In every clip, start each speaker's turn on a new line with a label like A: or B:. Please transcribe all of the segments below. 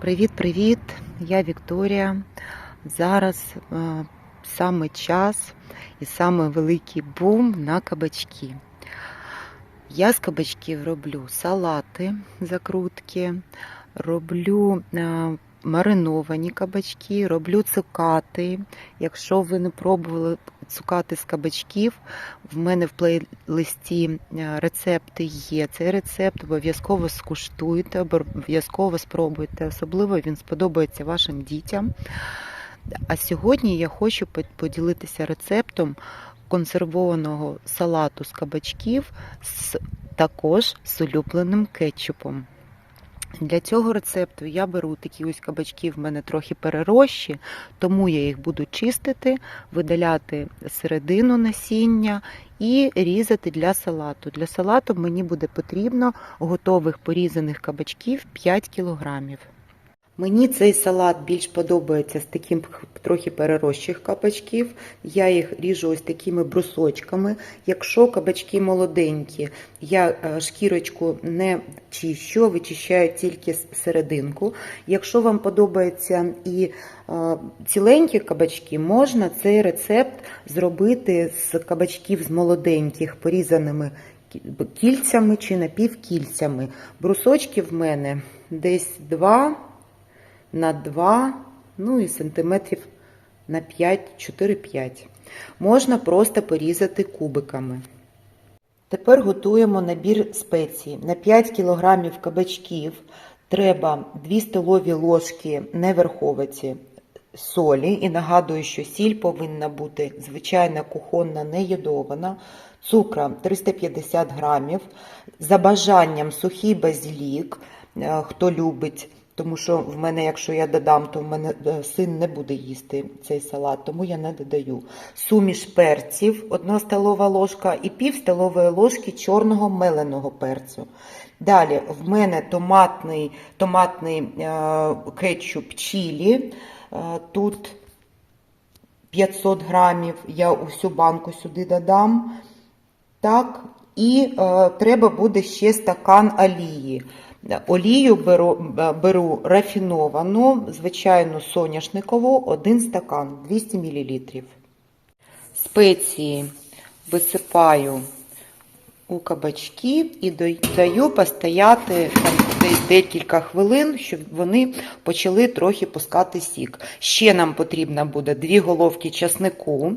A: Привіт-привіт! Я Вікторія. Зараз е, саме час і саме великий бум на кабачки. Я з кабачків роблю салати, закрутки, роблю е, мариновані кабачки, роблю цукати. Якщо ви не пробували цукати з кабачків, в мене в плейлисті е, рецепти є. Цей рецепт обов'язково скуштуйте, обов'язково спробуйте. Особливо він сподобається вашим дітям. А сьогодні я хочу поділитися рецептом консервованого салату з кабачків з також з улюбленим кетчупом. Для цього рецепту я беру такі ось кабачки, в мене трохи перерощі, тому я їх буду чистити, видаляти середину насіння і різати для салату. Для салату мені буде потрібно готових порізаних кабачків 5 кілограмів. Мені цей салат більш подобається з таким трохи перерощих кабачків. Я їх ріжу ось такими брусочками. Якщо кабачки молоденькі, я е, шкірочку не чищу, вичищаю тільки серединку. Якщо вам подобаються і е, ціленькі кабачки, можна цей рецепт зробити з кабачків з молоденьких, порізаними кільцями чи напівкільцями. Брусочки в мене десь 2 на 2, ну і сантиметрів на 5, 4-5. Можна просто порізати кубиками. Тепер готуємо набір спецій. На 5 кг кабачків треба 2 столові ложки неверховиці солі. І нагадую, що сіль повинна бути звичайна кухонна, не йодована. Цукра 350 грамів. За бажанням сухий базилік, е, хто любить. Тому що в мене, якщо я додам, то в мене е, син не буде їсти цей салат, тому я не додаю. Суміш перців, 1 столова ложка і пів столової ложки чорного меленого перцю. Далі в мене томатний, томатний е, кетчуп чілі. Е, тут 500 грамів, я усю банку сюди додам. Так, і е, треба буде ще стакан олії. Олію беру, е, беру рафіновану, звичайну соняшникову, один стакан, 200 мл. Спеції висипаю у кабачки і даю постояти декілька хвилин, щоб вони почали трохи пускати сік. Ще нам потрібно буде дві головки часнику,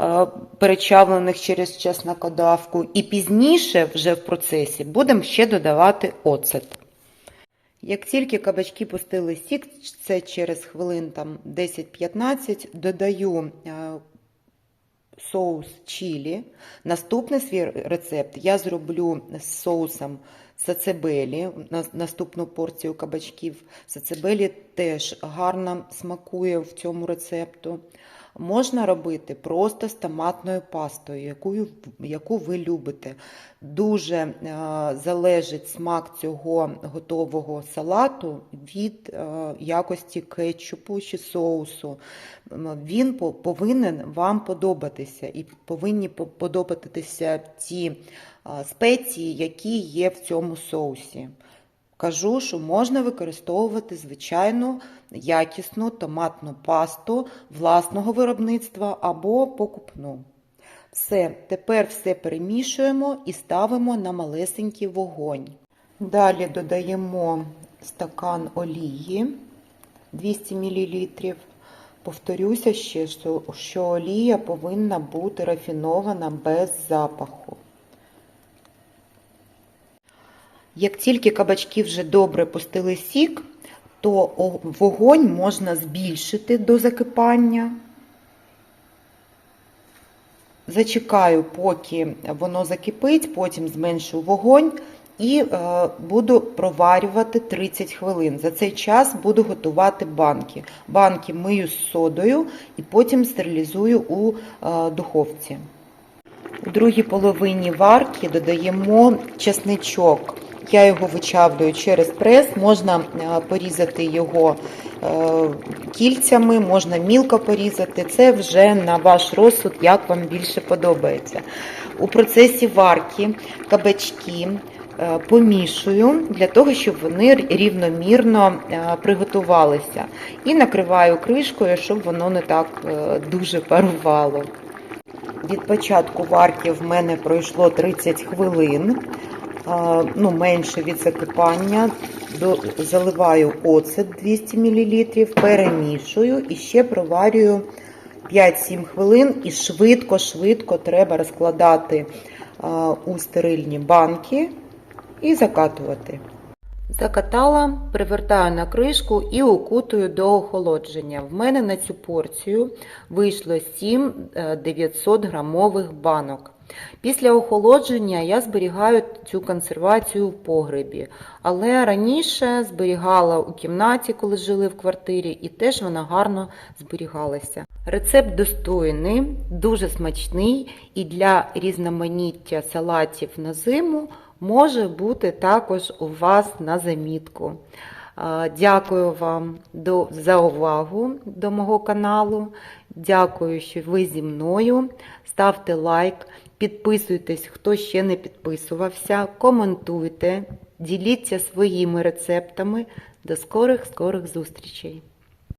A: е, перечавлених через чеснокодавку, і пізніше, вже в процесі, будемо ще додавати оцет. Як тільки кабачки пустили сік, це через хвилин 10-15, додаю е, соус чілі. Наступний свій рецепт я зроблю з соусом сацебелі, наступну порцію кабачків. Сацебелі теж гарно смакує в цьому рецепту. Можна робити просто з томатною пастою, яку, яку ви любите. Дуже е, залежить смак цього готового салату від е, якості кетчупу чи соусу. Він по- повинен вам подобатися і повинні подобатися ті е, спеції, які є в цьому соусі. Кажу, що можна використовувати звичайну якісну томатну пасту власного виробництва або покупну. Все, тепер все перемішуємо і ставимо на малесенький вогонь. Далі додаємо стакан олії 200 мл. Повторюся ще, що, олія повинна бути рафінована без запаху. Як тільки кабачки вже добре пустили сік, то вогонь можна збільшити до закипання. Зачекаю, поки воно закипить, потім зменшу вогонь і е, буду проварювати 30 хвилин. За цей час буду готувати банки. Банки мию з содою і потім стерилізую у е, духовці. У другій половині варки додаємо чесничок. Я його вичавлюю через прес, можна е, порізати його е, кільцями, можна мілко порізати. Це вже на ваш розсуд, як вам більше подобається. У процесі варки кабачки е, помішую для того, щоб вони рівномірно приготувалися. І накриваю кришкою, щоб воно не так дуже парувало. Від початку варки в мене пройшло 30 хвилин, ну, менше від закипання. Заливаю оцет 200 мл, перемішую і ще проварюю 5-7 хвилин і швидко-швидко треба розкладати у стерильні банки і закатувати. Закатала, привертаю на кришку і укутую до охолодження. В мене на цю порцію вийшло 7 е, 900 грамових банок. Після охолодження я зберігаю цю консервацію в погребі, але раніше зберігала у кімнаті, коли жили в квартирі, і теж вона гарно зберігалася. Рецепт достойний, дуже смачний і для різноманіття салатів на зиму може бути також у вас на замітку. Дякую вам за увагу до мого каналу. Дякую, що ви зі мною. Ставте лайк, підписуйтесь, хто ще не підписувався, коментуйте, діліться своїми рецептами. До скорих скорих зустрічей!